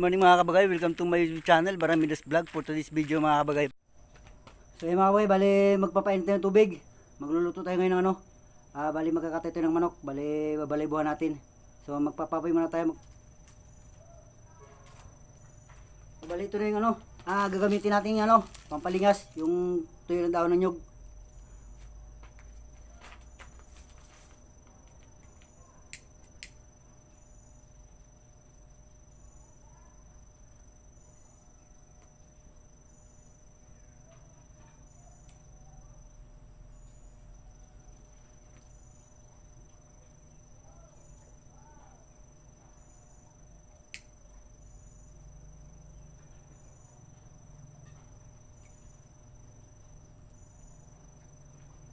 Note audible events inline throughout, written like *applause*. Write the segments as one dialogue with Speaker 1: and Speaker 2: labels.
Speaker 1: morning mga kabagay, welcome to my channel, Baramidas Vlog for today's video mga kabagay. So yung mga kabagay, bali magpapainit tayo ng tubig. Magluluto tayo ngayon ng ano. Ah, bali magkakatay tayo ng manok, bali babalay buhan natin. So magpapapoy muna tayo. Mag... Bali ito na yung ano, ah, gagamitin natin yung ano, pampalingas, yung tuyo ng daon ng nyug.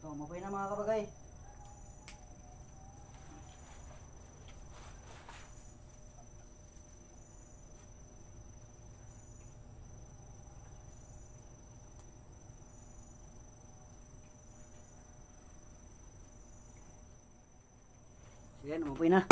Speaker 1: So, mapoy na mga kabagay. So yan, mapoy na.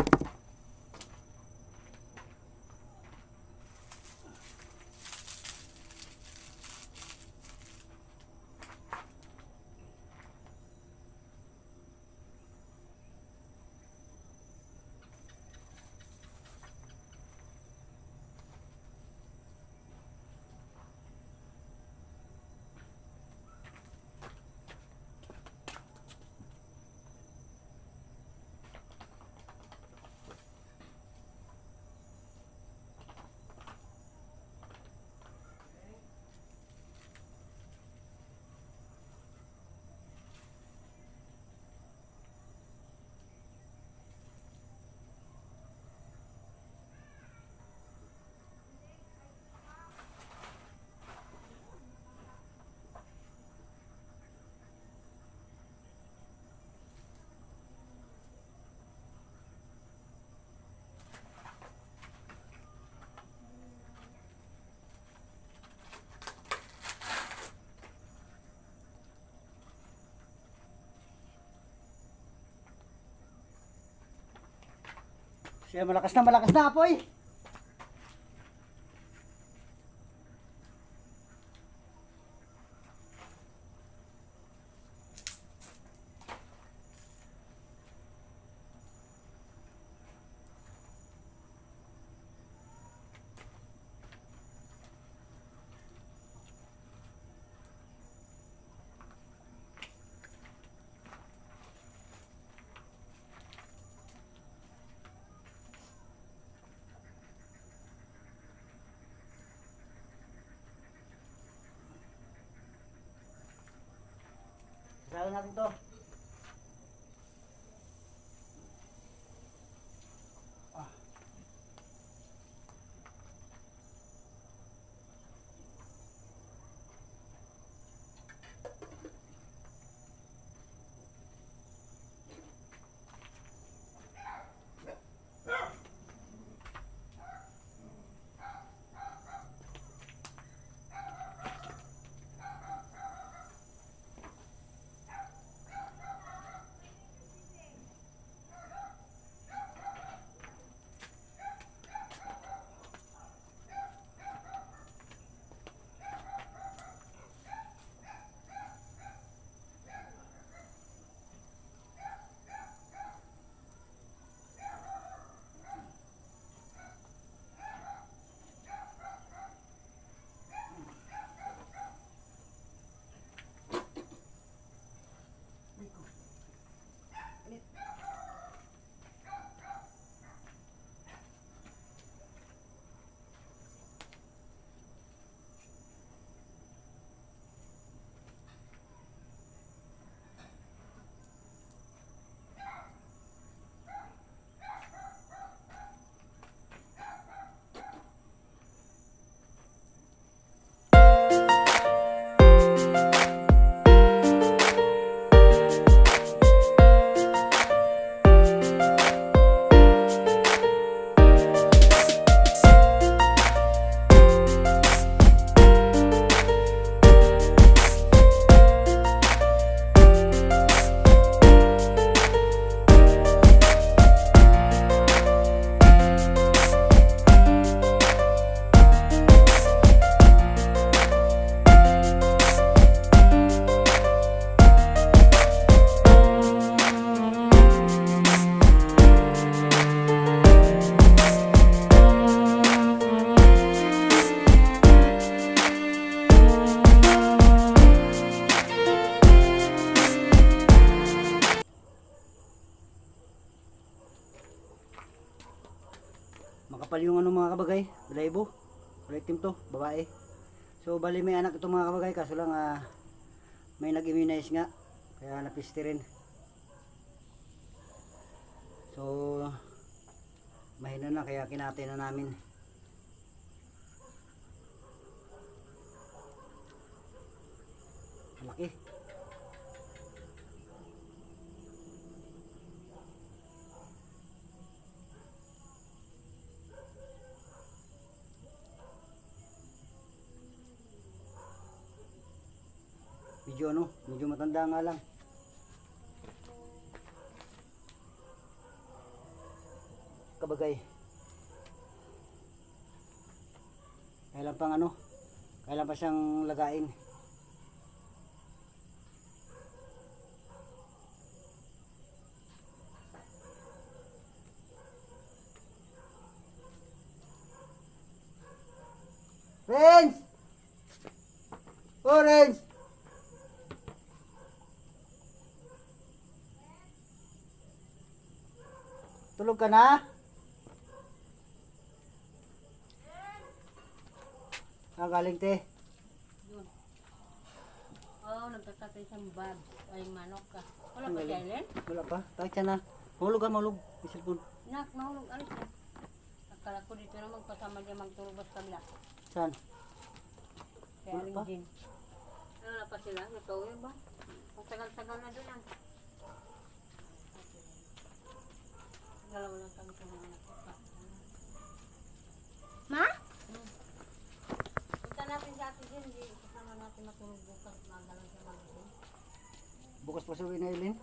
Speaker 1: Siya malakas na, malakas na apoy. Natin to. Yung ano mga kabagay. Ulit team to, babae. So bali may anak itong mga kabagay, kaso lang ah, may nag-immunize nga. Kaya napiste rin. So, mahina na kaya kinatay na namin. Malaki. Medyo ano, medyo matanda nga lang. Kabagay. Kailan pang ano, kailan pa siyang lagain. Renz! Oh, Tulog ka na? Ah, galing te.
Speaker 2: Yun. Oo, oh, nagkakatay sa bab. Ay, manok ka. Wala
Speaker 1: Ang
Speaker 2: pa siya, Ellen?
Speaker 1: Wala pa. Takit ka na. Mahulog ka, mahulog. May cellphone.
Speaker 2: Nak, nahulog. Alis na. Akala ko dito na magpasama niya magtulog sa kabila.
Speaker 1: Saan?
Speaker 2: Kaya
Speaker 1: Wala pa?
Speaker 2: Wala pa sila. Natuloy ba? Matagal-tagal na doon ah. Dalawa lang kami sa mga nakapa. Ma? Hmm. Punta natin sa atin Jean. Di kasama natin matulog bukas. Magalang sa mga.
Speaker 1: Bukas pa sa na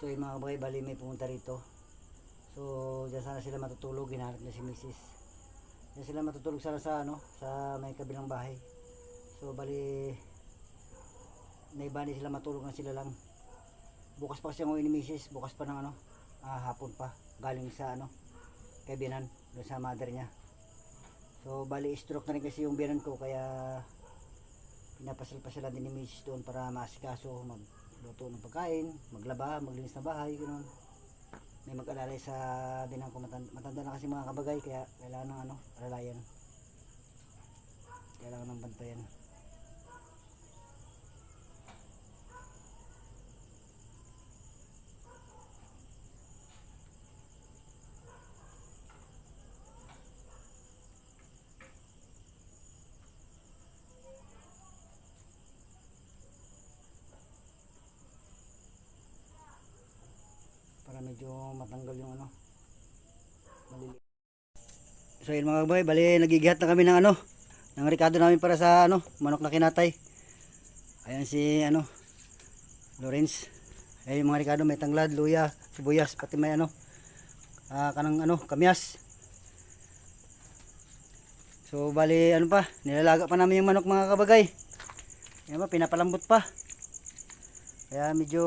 Speaker 1: So yung mga kabagay, bali may pumunta rito. So dyan sana sila matutulog, hinahanap na si Mrs. Dyan sila matutulog sana sa ano, sa may kabilang bahay. So bali, naibani sila matulog na sila lang. Bukas pa kasi ang uwi ni Mrs. Bukas pa ng ano, ah, hapon pa. Galing sa ano, kay Binan, doon sa mother niya. So bali, stroke na rin kasi yung Binan ko, kaya pinapasal pa sila din ni Mrs. doon para maasikaso, magluto ng pagkain, maglaba, maglinis ng bahay, ganoon. May mag-alalay sa Binan ko, matanda, matanda na kasi mga kabagay, kaya kailangan ng ano, alalayan. Kailangan ng bantayan. para medyo matanggal yung ano. Malili so yun mga boy bali nagigihat na kami ng ano ng rekado namin para sa ano manok na kinatay. Ayan si ano Lawrence. Ayan yung mga rekado may tanglad luya sibuyas pati may ano ah, kanang ano kamyas. So bali ano pa nilalaga pa namin yung manok mga kabagay. Yan pa pinapalambot pa. Kaya medyo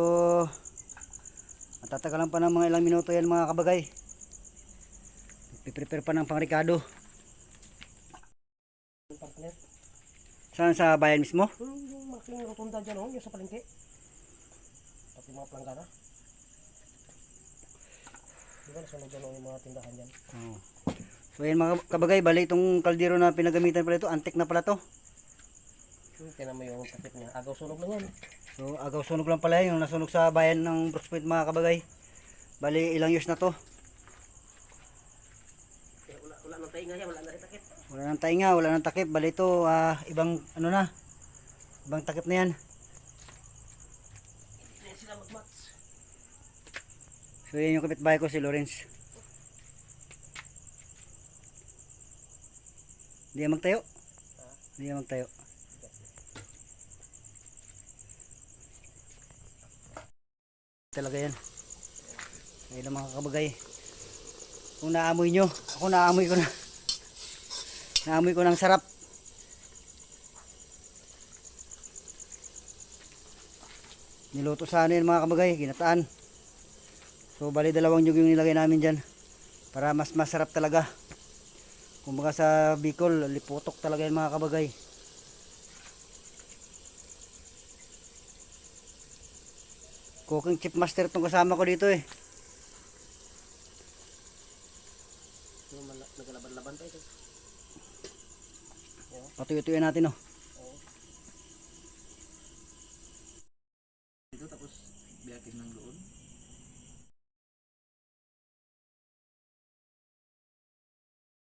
Speaker 1: Matatagalan pa ng mga ilang minuto yan mga kabagay. Piprepare pa ng pangrikado. Saan sa bayan mismo?
Speaker 3: Hmm, yung malaking rotunda dyan, oh, yung sa palengke. Pati mga planggana. Di ba nasunod dyan, oh, yung mga tindahan dyan.
Speaker 1: Oo. So yan mga kabagay, bali itong kaldero na pinagamitan pala ito, antik na pala to.
Speaker 3: Hmm, tinan mo yung takip niya. Agaw sunog lang yan.
Speaker 1: So agaw sunog lang pala yung nasunog sa bayan ng Brooks Point mga kabagay. Bali ilang years na to.
Speaker 3: Wala, wala nang tainga yan, wala na rin takip.
Speaker 1: Wala nang tainga, wala nang takip. Bali ito, ah, ibang ano na. Ibang takip na yan.
Speaker 3: Hindi na sila mag-match.
Speaker 1: So yan yung kapitbahay ko si Lawrence. Hindi yan magtayo. Hindi yan magtayo. Talaga yan. Ayun mga kabagay. Kung naamoy nyo, ako naamoy ko na. *laughs* Naamoy ko ng sarap. Niluto sa ano yan mga kabagay, ginataan. So bali dalawang yung nilagay namin dyan. Para mas masarap talaga. Kumbaga sa Bicol, liputok talaga yung mga kabagay. Cooking chip master tong kasama ko dito eh.
Speaker 3: Naglalaban-laban pa ito.
Speaker 1: Patuyo-tuyo natin oh.